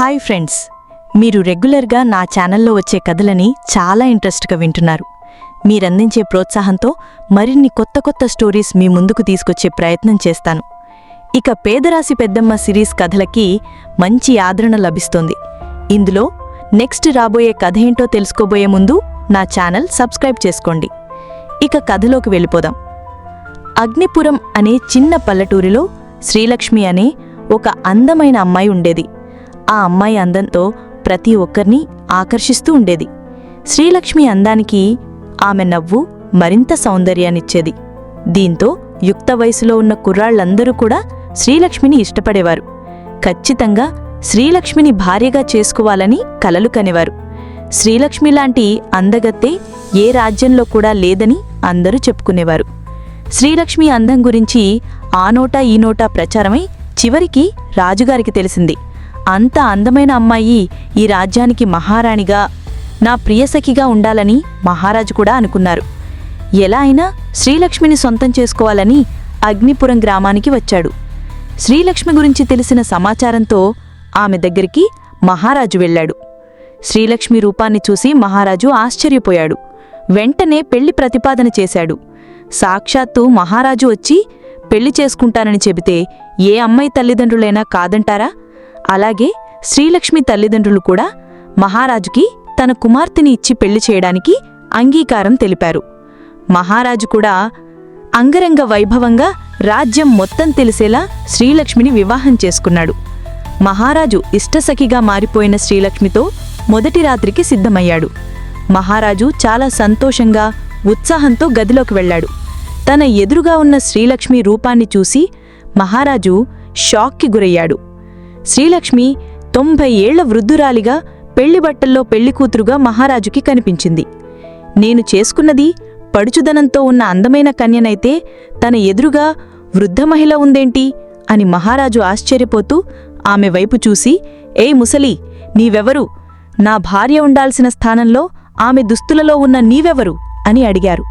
Hi friends. మీరు రెగ్యులర్గా నా ఛానల్లో వచ్చే కథలని చాలా ఇంట్రెస్ట్గా వింటున్నారు. మీరందించే ప్రోత్సాహంతో మరిన్ని కొత్త కొత్త స్టోరీస్ మీ ముందుకు తీసుకొచ్చే ప్రయత్నం చేస్తాను. ఇక పేదరాశి పెద్దమ్మ సిరీస్ కథలకి మంచి ఆదరణ లభిస్తోంది. ఇందులో నెక్స్ట్ రాబోయే కథ ఏంటో తెలుసుకోబోయే ముందు నా ఛానల్ సబ్స్క్రైబ్ చేసుకోండి. ఇక కథలోకి వెళ్ళిపోదాం. అగ్నిపురం అనే చిన్న పల్లెటూరిలో శ్రీలక్ష్మి అనే ఒక అందమైన అమ్మాయి ఉండేది. ఆ అమ్మాయి అందంతో ప్రతి ఒక్కరిని ఆకర్షిస్తూ ఉండేది. శ్రీలక్ష్మి అందానికి ఆమె నవ్వు మరింత సౌందర్యాన్నిచ్చేది. దీంతో యుక్త వయసులో ఉన్న కుర్రాళ్ళందరూ కూడా శ్రీలక్ష్మిని ఇష్టపడేవారు. ఖచ్చితంగా శ్రీలక్ష్మిని భార్యగా చేసుకోవాలని కలలు కనేవారు. శ్రీలక్ష్మి లాంటి అందగత్తే ఏ రాజ్యంలో కూడా లేదని అందరూ చెప్పుకునేవారు. శ్రీలక్ష్మి అందం గురించి ఆ నోటా ఈ నోటా ప్రచారమై చివరికి రాజుగారికి తెలిసింది. అంత అందమైన అమ్మాయి ఈ రాజ్యానికి మహారాణిగా నా ప్రియసఖిగా ఉండాలని మహారాజు కూడా అనుకున్నారు. ఎలా అయినా శ్రీలక్ష్మిని సొంతం చేసుకోవాలని అగ్నిపురం గ్రామానికి వచ్చాడు. శ్రీలక్ష్మి గురించి తెలిసిన సమాచారంతో ఆమె దగ్గరికి మహారాజు వెళ్ళాడు. శ్రీలక్ష్మి రూపాన్ని చూసి మహారాజు ఆశ్చర్యపోయాడు. వెంటనే పెళ్ళి ప్రతిపాదన చేశాడు. సాక్షాత్తు మహారాజు వచ్చి పెళ్ళి చేసుకుంటానని చెబితే ఏ అమ్మాయి తల్లిదండ్రులైనా కాదంటారా? అలాగే శ్రీలక్ష్మి తల్లిదండ్రులు కూడా మహారాజుకి తన కుమార్తెని ఇచ్చి పెళ్ళి చేయడానికి అంగీకారం తెలిపారు. మహారాజు కూడా అంగరంగ వైభవంగా రాజ్యం మొత్తం తెలిసేలా శ్రీలక్ష్మిని వివాహం చేసుకున్నాడు. మహారాజు ఇష్టసఖిగా మారిపోయిన శ్రీలక్ష్మితో మొదటి రాత్రికి సిద్ధమయ్యాడు. మహారాజు చాలా సంతోషంగా ఉత్సాహంతో గదిలోకి వెళ్ళాడు. తన ఎదురుగా ఉన్న శ్రీలక్ష్మి రూపాన్ని చూసి మహారాజు షాక్కి గురయ్యాడు. శ్రీలక్ష్మి తొంభై ఏళ్ళ వృద్ధురాలిగా పెళ్ళిబట్టల్లో పెళ్ళికూతురుగా మహారాజుకి కనిపించింది. నేను చేసుకున్నది పడుచుదనంతో ఉన్న అందమైన కన్యనైతే తన ఎదురుగా వృద్ధ మహిళ ఉందేంటి? అని మహారాజు ఆశ్చర్యపోతూ ఆమె వైపు చూసి ఏయ్ ముసలి నీవెవరు? నా భార్య ఉండాల్సిన స్థానంలో ఆమె దుస్తులలో ఉన్న నీవెవరు? అని అడిగారు.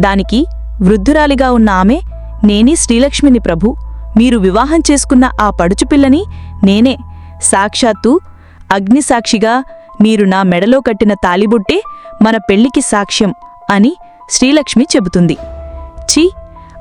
దానికి వృద్ధురాలిగా ఉన్న ఆమె నేనే శ్రీలక్ష్మిని ప్రభు. మీరు వివాహం చేసుకున్న ఆ పడుచుపిల్లని నేనే. సాక్షాత్తు అగ్నిసాక్షిగా మీరు నా మెడలో కట్టిన తాలిబుట్టే మన పెళ్ళికి సాక్ష్యం అని శ్రీలక్ష్మి చెబుతుంది. ఛీ!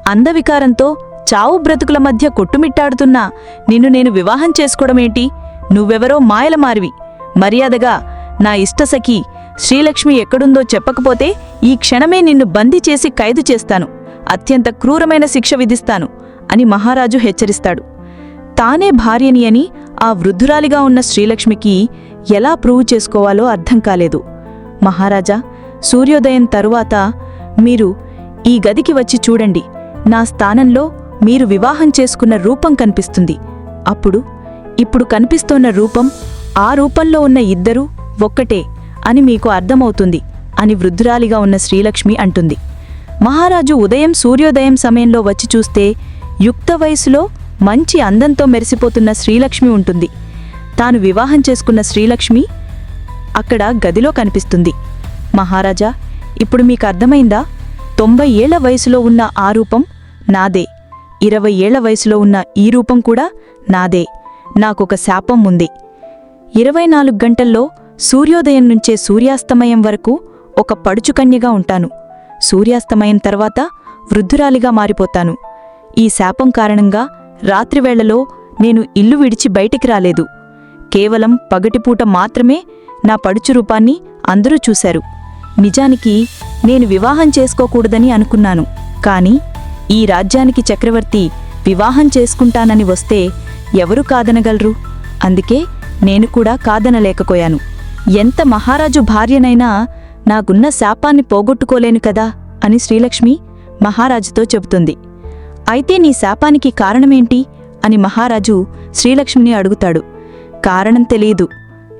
అందవికారంతో చావు బ్రతుకుల మధ్య కొట్టుమిట్టాడుతున్నా నిన్ను నేను వివాహం చేసుకోవడమేంటి? నువ్వెవరో మాయలమారివి మర్యాదగా నా ఇష్టసఖి శ్రీలక్ష్మి ఎక్కడుందో చెప్పకపోతే ఈ క్షణమే నిన్ను బందీ చేసి ఖైదు చేస్తాను. అత్యంత క్రూరమైన శిక్ష విధిస్తాను. అని మహారాజు హెచ్చరిస్తాడు. తానే భార్యని అని ఆ వృద్ధురాలిగా ఉన్న శ్రీలక్ష్మికి ఎలా ప్రూవ్ చేసుకోవాలో అర్థం కాలేదు. మహారాజా సూర్యోదయం తరువాత మీరు ఈ గదికి వచ్చి చూడండి. నా స్థానంలో మీరు వివాహం చేసుకున్న రూపం కనిపిస్తుంది. అప్పుడు ఇప్పుడు కనిపిస్తోన్న రూపం ఆ రూపంలో ఉన్న ఇద్దరూ ఒక్కటే అని మీకు అర్థమవుతుంది అని వృద్ధురాలిగా ఉన్న శ్రీలక్ష్మి అంటుంది. మహారాజు ఉదయం సూర్యోదయం సమయంలో వచ్చి చూస్తే యుక్త వయసులో మంచి అందంతో మెరిసిపోతున్న శ్రీలక్ష్మి ఉంటుంది. తాను వివాహం చేసుకున్న శ్రీలక్ష్మి అక్కడ గదిలో కనిపిస్తుంది. మహారాజా ఇప్పుడు మీకు అర్థమైందా? తొంభై ఏళ్ళ వయసులో ఉన్న ఆ రూపం నాదే. ఇరవై ఏళ్ళ వయసులో ఉన్న ఈ రూపం కూడా నాదే. నాకొక శాపం ఉంది. ఇరవై నాలుగు గంటల్లో సూర్యోదయం నుంచే సూర్యాస్తమయం వరకు ఒక పడుచుకన్యగా ఉంటాను. సూర్యాస్తమయం తర్వాత వృద్ధురాలిగా మారిపోతాను. ఈ శాపం కారణంగా రాత్రివేళలో నేను ఇల్లు విడిచి బయటికి రాలేదు. కేవలం పగటిపూట మాత్రమే నా పడుచు రూపాన్ని అందరూ చూశారు. నిజానికి నేను వివాహం చేసుకోకూడదని అనుకున్నాను. కాని ఈ రాజ్యానికి చక్రవర్తి వివాహం చేసుకుంటానని వస్తే ఎవరు కాదనగలరు? అందుకే నేను కూడా కాదనలేకపోయాను. ఎంత మహారాజు భార్యనైనా నాకున్న శాపాన్ని పోగొట్టుకోలేను కదా అని శ్రీలక్ష్మి మహారాజుతో చెబుతుంది. అయితే నీ శాపానికి కారణమేంటి? అని మహారాజు శ్రీలక్ష్మిని అడుగుతాడు. కారణం తెలియదు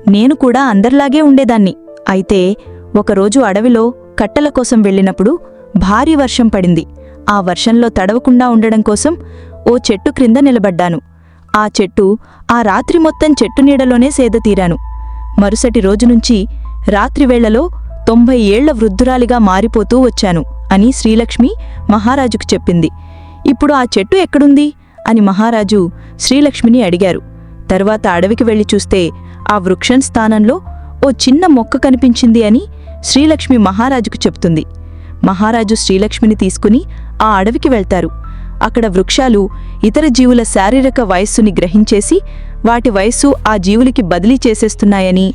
నేను కూడా అందరిలాగే ఉండేదాన్ని. అయితే ఒకరోజు అడవిలో కట్టల కోసం వెళ్ళినప్పుడు భారీ వర్షం పడింది. ఆ వర్షంలో తడవకుండా ఉండడం కోసం ఓ చెట్టు క్రింద నిలబడ్డాను. ఆ చెట్టు ఆ రాత్రి మొత్తం చెట్టు నీడలోనే సేదతీరాను మరుసటి రోజునుంచి రాత్రివేళలో తొంభై ఏళ్ళ వృద్ధురాలిగా మారిపోతూ వచ్చాను అని శ్రీలక్ష్మి మహారాజుకు చెప్పింది. ఇప్పుడు ఆ చెట్టు ఎక్కడుంది? అని మహారాజు శ్రీలక్ష్మిని అడిగారు. తర్వాత అడవికి వెళ్ళి చూస్తే ఆ వృక్షం స్థానంలో ఓ చిన్న మొక్క కనిపించింది అని శ్రీలక్ష్మి మహారాజుకు చెప్తుంది. మహారాజు శ్రీలక్ష్మిని తీసుకుని ఆ అడవికి వెళ్తారు. అక్కడ వృక్షాలు ఇతర జీవుల శారీరక వయస్సుని గ్రహించేసి వాటి వయస్సు ఆ జీవులకి బదిలీ చేసేస్తున్నాయని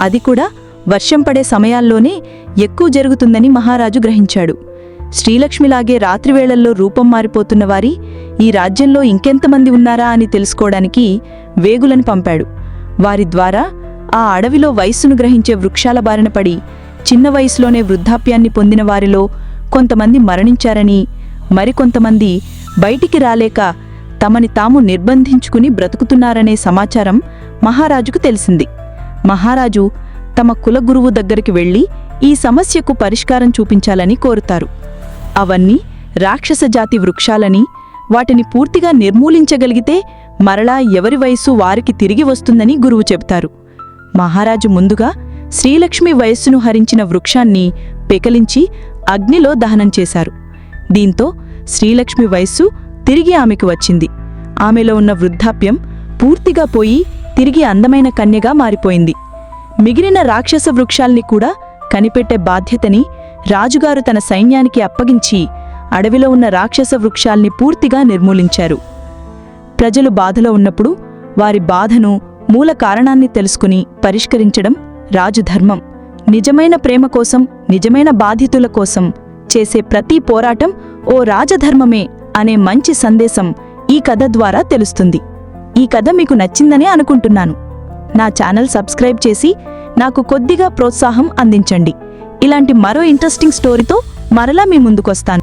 అది కూడా వర్షం పడే సమయాల్లోనే ఎక్కువ జరుగుతుందని మహారాజు గ్రహించాడు. శ్రీలక్ష్మిలాగే రాత్రివేళల్లో రూపం మారిపోతున్న వారి ఈ రాజ్యంలో ఇంకెంతమంది ఉన్నారా అని తెలుసుకోవడానికి వేగులను పంపాడు. వారి ద్వారా ఆ అడవిలో వయస్సును గ్రహించే వృక్షాల బారిన పడి చిన్న వయసులోనే వృద్ధాప్యాన్ని పొందిన వారిలో కొంతమంది మరణించారని మరికొంతమంది బయటికి రాలేక తమని తాము నిర్బంధించుకుని బ్రతుకుతున్నారనే సమాచారం మహారాజుకు తెలిసింది. మహారాజు తమ కులగురువు దగ్గరికి వెళ్ళి ఈ సమస్యకు పరిష్కారం చూపించాలని కోరుతారు. అవన్నీ రాక్షస జాతి వృక్షాలని వాటిని పూర్తిగా నిర్మూలించగలిగితే మరలా ఎవరి వయస్సు వారికి తిరిగి వస్తుందని గురువు చెబుతారు. మహారాజు ముందుగా శ్రీలక్ష్మి వయస్సును హరించిన వృక్షాన్ని పెకలించి అగ్నిలో దహనం చేశారు. దీంతో శ్రీలక్ష్మి వయస్సు తిరిగి ఆమెకు వచ్చింది. ఆమెలో ఉన్న వృద్ధాప్యం పూర్తిగా పోయి తిరిగి అందమైన కన్యగా మారిపోయింది. మిగిలిన రాక్షస వృక్షాల్ని కూడా కనిపెట్టే బాధ్యతని రాజుగారు తన సైన్యానికి అప్పగించి అడవిలో ఉన్న రాక్షస వృక్షాల్ని పూర్తిగా నిర్మూలించారు. ప్రజలు బాధలో ఉన్నప్పుడు వారి బాధను మూల కారణాన్ని తెలుసుకుని పరిష్కరించడం రాజు ధర్మం. నిజమైన ప్రేమ కోసం నిజమైన బాధితుల కోసం చేసే ప్రతి పోరాటం ఓ రాజధర్మమే అనే మంచి సందేశం ఈ కథ ద్వారా తెలుస్తుంది. ఈ కథ మీకు నచ్చిందనే అనుకుంటున్నాను. నా ఛానల్ సబ్స్క్రైబ్ చేసి నాకు కొద్దిగా ప్రోత్సాహం అందించండి. ఇలాంటి మరో ఇంట్రెస్టింగ్ స్టోరీతో మరలా మీ ముందుకొస్తాను.